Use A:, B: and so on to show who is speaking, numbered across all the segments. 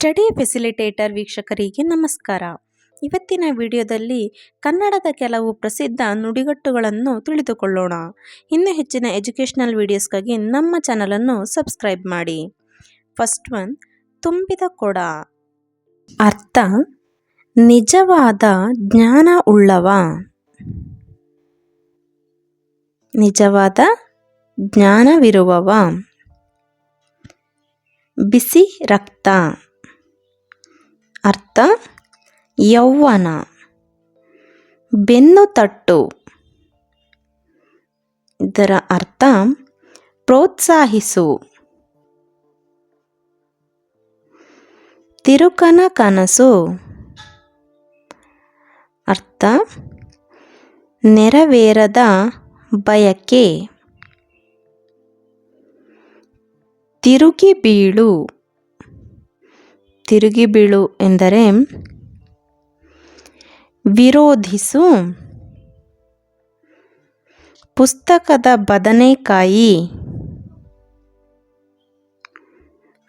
A: Study facilitator ವೀಕ್ಷಕರಿಗೆ ನಮಸ್ಕಾರ. ಇವತ್ತಿನ ವಿಡಿಯೋದಲ್ಲಿ ಕನ್ನಡದ ಕೆಲವು ಪ್ರಸಿದ್ಧ ನುಡಿಗಟ್ಟುಗಳನ್ನು ತಿಳಿದುಕೊಳ್ಳೋಣ. ಇನ್ನೂ ಹೆಚ್ಚಿನ ಎಜುಕೇಷನಲ್ ವಿಡಿಯೋಸ್ಗಾಗಿ ನಮ್ಮ ಚಾನಲನ್ನು ಸಬ್ಸ್ಕ್ರೈಬ್ ಮಾಡಿ. ಫಸ್ಟ್ ಒನ್, ತುಂಬಿದ ಕೊಡ. ಅರ್ಥ, ನಿಜವಾದ ಜ್ಞಾನ ಉಳ್ಳವ. ನಿಜವಾದ ಜ್ಞಾನವಿರುವವ. ಬಿಸಿ ರಕ್ತ. ಅರ್ಥ? ಯೌವನ. ಬೆನ್ನು ತಟ್ಟು. ಇದರ ಅರ್ಥ ಪ್ರೋತ್ಸಾಹಿಸು. ತಿರುಕನ ಕನಸು. ಅರ್ಥ ನೆರವೇರದ ಬಯಕೆ. ತಿರುಗಿ ಬೀಳು. ತಿರುಗಿ ಬೀಳು ಎಂದರೆ ವಿರೋಧಿಸು. ಪುಸ್ತಕದ ಬದನೆಕಾಯಿ.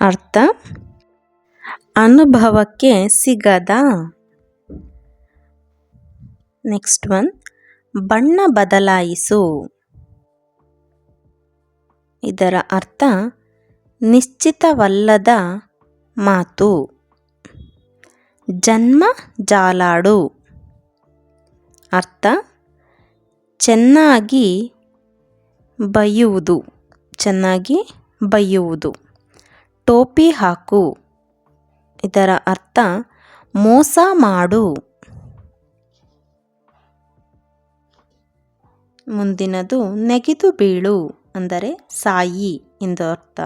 A: ಅರ್ಥ? ಅನುಭವಕ್ಕೆ ಸಿಗದ. Next one. ಬಣ್ಣ ಬದಲಾಯಿಸು. ಇದರ ಅರ್ಥ, ನಿಶ್ಚಿತವಲ್ಲದ ಮಾತು. ಜನ್ಮ ಜಾಲಾಡು. ಅರ್ಥ? ಚೆನ್ನಾಗಿ ಬೈಯುವುದು ಚೆನ್ನಾಗಿ ಬೈಯುವುದು ಟೋಪಿ ಹಾಕು. ಇದರ ಅರ್ಥ, ಮೋಸ ಮಾಡು. ಮುಂದಿನದು, ನೆಗೆದು ಬೀಳು. ಅಂದರೆ ಸಾಯಿ ಎಂದು ಅರ್ಥ.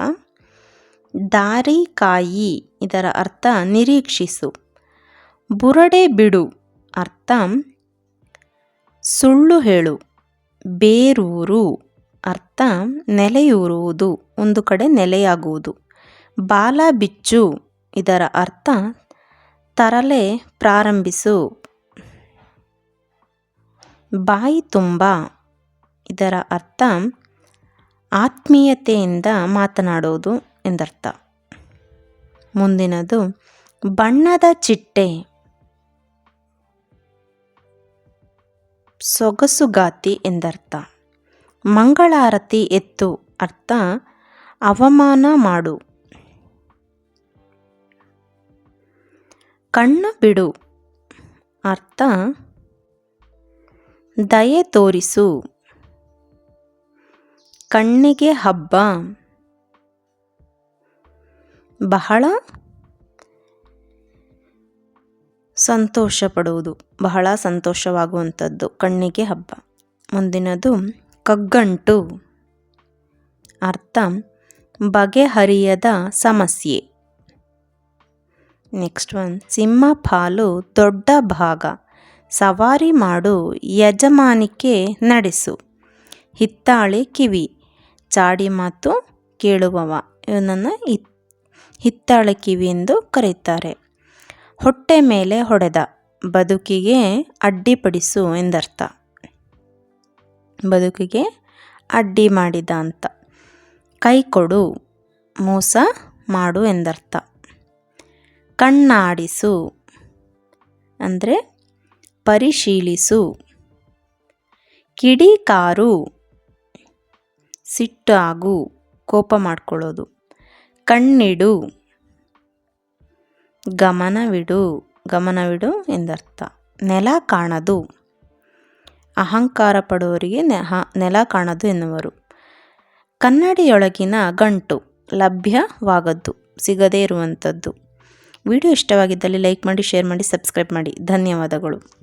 A: ದಾರಿ ಕಾಯಿ ಇದರ ಅರ್ಥ ನಿರೀಕ್ಷಿಸು. ಬುರಡೆ ಬಿಡು ಅರ್ಥ ಸುಳ್ಳು ಹೇಳು. ಬೇರೂರು ಅರ್ಥ ನೆಲೆಯೂರುವುದು. ಒಂದು ಕಡೆ ನೆಲೆಯಾಗುವುದು. ಬಾಲ ಬಿಚ್ಚು ಇದರ ಅರ್ಥ ತರಲೆ ಪ್ರಾರಂಭಿಸು. ಬಾಯಿ ತುಂಬ ಇದರ ಅರ್ಥ ಆತ್ಮೀಯತೆಯಿಂದ ಮಾತನಾಡೋದು. ಎಂದರ್ಥ. ಮುಂದಿನದು, ಬಣ್ಣದ ಚಿಟ್ಟೆ. ಸೊಗಸುಗಾತಿ ಎಂದರ್ಥ. ಮಂಗಳಾರತಿ ಎತ್ತು, ಅರ್ಥ, ಅವಮಾನ ಮಾಡು. ಕಣ್ಣು ಬಿಡು, ಅರ್ಥ, ದಯೆ ತೋರಿಸು. ಕಣ್ಣಿಗೆ ಹಬ್ಬ. ಬಹಳ ಸಂತೋಷ ಪಡುವುದು ಬಹಳ ಸಂತೋಷವಾಗುವಂಥದ್ದು ಕಣ್ಣಿಗೆ ಹಬ್ಬ. ಮುಂದಿನದು ಕಗ್ಗಂಟು. ಅರ್ಥ, ಬಗೆಹರಿಯದ ಸಮಸ್ಯೆ. ನೆಕ್ಸ್ಟ್ ಒನ್ ಸಿಂಹ ಪಾಲು ದೊಡ್ಡ ಭಾಗ. ಸವಾರಿ ಮಾಡು, ಯಜಮಾನಿಕೆ ನಡೆಸು. ಹಿತ್ತಾಳೆ ಕಿವಿ. ಚಾಡಿ ಮಾತು ಕೇಳುವವ. ಇವನನ್ನು ಹಿತ್ತಾಳೆ ಕಿವಿ ಎಂದು ಕರೆಯುತ್ತಾರೆ. ಹೊಟ್ಟೆ ಮೇಲೆ ಹೊಡೆದ, ಬದುಕಿಗೆ ಅಡ್ಡಿಪಡಿಸು ಎಂದರ್ಥ. ಬದುಕಿಗೆ ಅಡ್ಡಿ ಮಾಡಿದ ಅಂತ. ಕೈ ಕೊಡು, ಮೋಸ ಮಾಡು ಎಂದರ್ಥ. ಕಣ್ಣಾಡಿಸು, ಅಂದರೆ ಪರಿಶೀಲಿಸು. ಕಿಡಿಕಾರು ಸಿಟ್ಟಾಗು ಕೋಪ ಮಾಡ್ಕೊಳ್ಳೋದು. ಕಣ್ಣಿಡು. ಗಮನವಿಡು. ಗಮನವಿಡು ಎಂದರ್ಥ. ನೆಲ ಕಾಣದು. ಅಹಂಕಾರ ಪಡುವವರಿಗೆ ನೆಲ ಕಾಣದು ಎನ್ನುವರು. ಕನ್ನಡಿಯೊಳಗಿನ ಗಂಟು ಲಭ್ಯವಾಗದ್ದು, ಸಿಗದೇ ಇರುವಂಥದ್ದು. ವಿಡಿಯೋ ಇಷ್ಟವಾಗಿದ್ದಲ್ಲಿ ಲೈಕ್ ಮಾಡಿ, ಶೇರ್ ಮಾಡಿ, ಸಬ್ಸ್ಕ್ರೈಬ್ ಮಾಡಿ. ಧನ್ಯವಾದಗಳು.